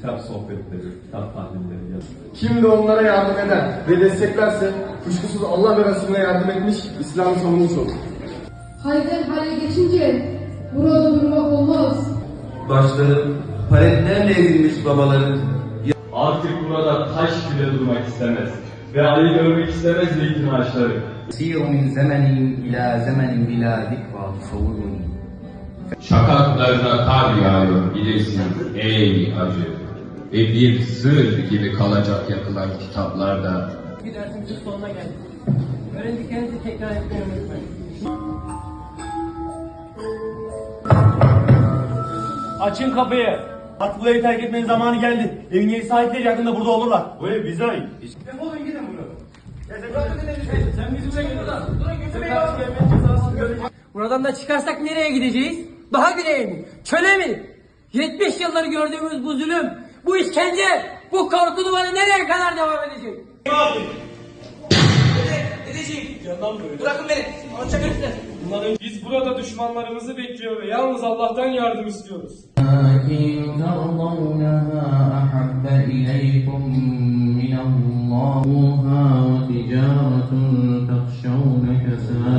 kitap sohbetleri, kitap tahlilleri yazılır. Kim de onlara yardım eder ve desteklerse kuşkusuz Allah ve Resulüne yardım etmiş, İslam'ı savunmuş olur. Hayden hale geçince burada durmak olmaz. Başları paletlerle ezilmiş babaların artık burada taş bile durmak istemez ve ayı görmek istemez zeytin ağaçları. Siru min zemenin ila zemenin bila dikva savurun. Şakaklarına tar yağıyor, bilirsin ey acı. Ve bir sır gibi kalacak yakılan kitaplarda Bir dersimizin sonuna geldik. Öğrendiklerinizi tekrar etmeyi unutmayın. Açın kapıyı. Artık bu evi terk etmenin zamanı geldi. Evin yeni sahipleri yakında burada olurlar. Bu ev bize ait. Defolun gidin buradan. Sen bizimle gel buradan. Sen karşı gelmenin cezasını göreceksin. Buradan da çıkarsak nereye gideceğiz? Daha güneye mi? Çöle mi? 70 yıldır gördüğümüz bu zulüm, bu işkence, bu korku duvarı nereye kadar devam edecek? Biz burada düşmanlarımızı bekliyor ve yalnız Allah'tan yardım istiyoruz. لكن ترضونها أحب إليكم من الله وتجارة تخشون كسادها